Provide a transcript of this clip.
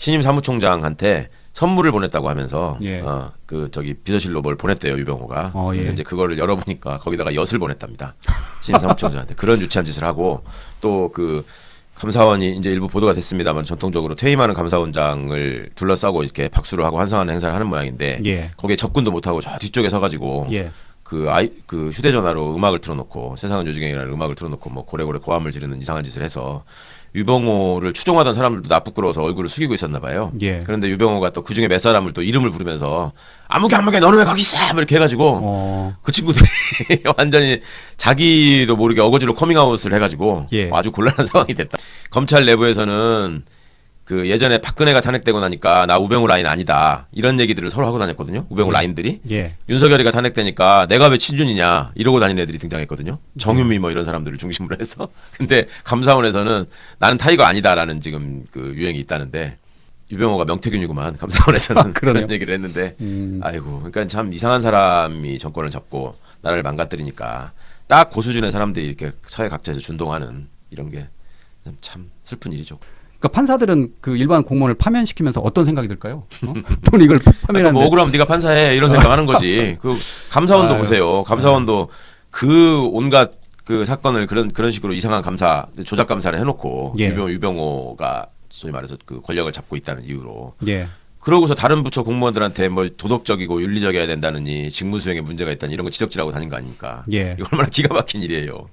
신임 사무총장한테 선물을 보냈다고 하면서 예. 어, 그 저기 비서실로 뭘 보냈대요 유병호가. 어, 예. 이제 그거를 열어보니까 거기다가 엿을 보냈답니다. 신임 사무총장한테 그런 유치한 짓을 하고 또 그 감사원이 이제 일부 보도가 됐습니다만 전통적으로 퇴임하는 감사원장을 둘러싸고 이렇게 박수를 하고 환성하는 행사를 하는 모양인데 예. 거기에 접근도 못하고 저 뒤쪽에 서가지고 예. 그 아이 그 휴대전화로 음악을 틀어놓고 세상은 요지경이라는 음악을 틀어놓고 뭐 고래고래 고함을 지르는 이상한 짓을 해서 유병호를 추종하던 사람들도 나 부끄러워서 얼굴을 숙이고 있었나 봐요. 예. 그런데 유병호가 또 그 중에 몇 사람을 또 이름을 부르면서 아무개 아무개 너는 왜 거기 있어? 뭐 이렇게 해가지고 어. 그 친구들이 완전히 자기도 모르게 어거지로 커밍아웃을 해가지고 예. 아주 곤란한 상황이 됐다. 검찰 내부에서는 그 예전에 박근혜가 탄핵되고 나니까 나 우병우 라인 아니다 이런 얘기들을 서로 하고 다녔거든요. 우병우 라인들이 예. 윤석열이가 탄핵되니까 내가 왜 친준이냐 이러고 다니는 애들이 등장했거든요. 정윤미 뭐 이런 사람들을 중심으로 해서. 근데 감사원에서는 나는 타이거 아니다라는 지금 그 유행이 있다는데 유병호가 명태균이구만 감사원에서는 아, 그러네요. 그런 얘기를 했는데 음. 아이고 그러니까 참 이상한 사람이 정권을 잡고 나라를 망가뜨리니까 딱 고수준의 사람들이 이렇게 사회 각자에서 준동하는 이런 게 참 슬픈 일이죠. 그러니까 판사들은 그 일반 공무원을 파면시키면서 어떤 생각이 들까요? 어? 돈 이걸 파면하는데 뭐 억울하면 네가 판사해 이런 생각하는 거지. 그 감사원도 아유. 보세요. 감사원도 그 온갖 그 사건을 그런 그런 식으로 이상한 감사 조작 감사를 해놓고 예. 유병 유병호가 소위 말해서 그 권력을 잡고 있다는 이유로 예. 그러고서 다른 부처 공무원들한테 뭐 도덕적이고 윤리적이어야 된다느니 직무 수행에 문제가 있다니 이런 거 지적질하고 다닌 거 아닙니까? 예. 이거 얼마나 기가 막힌 일이에요.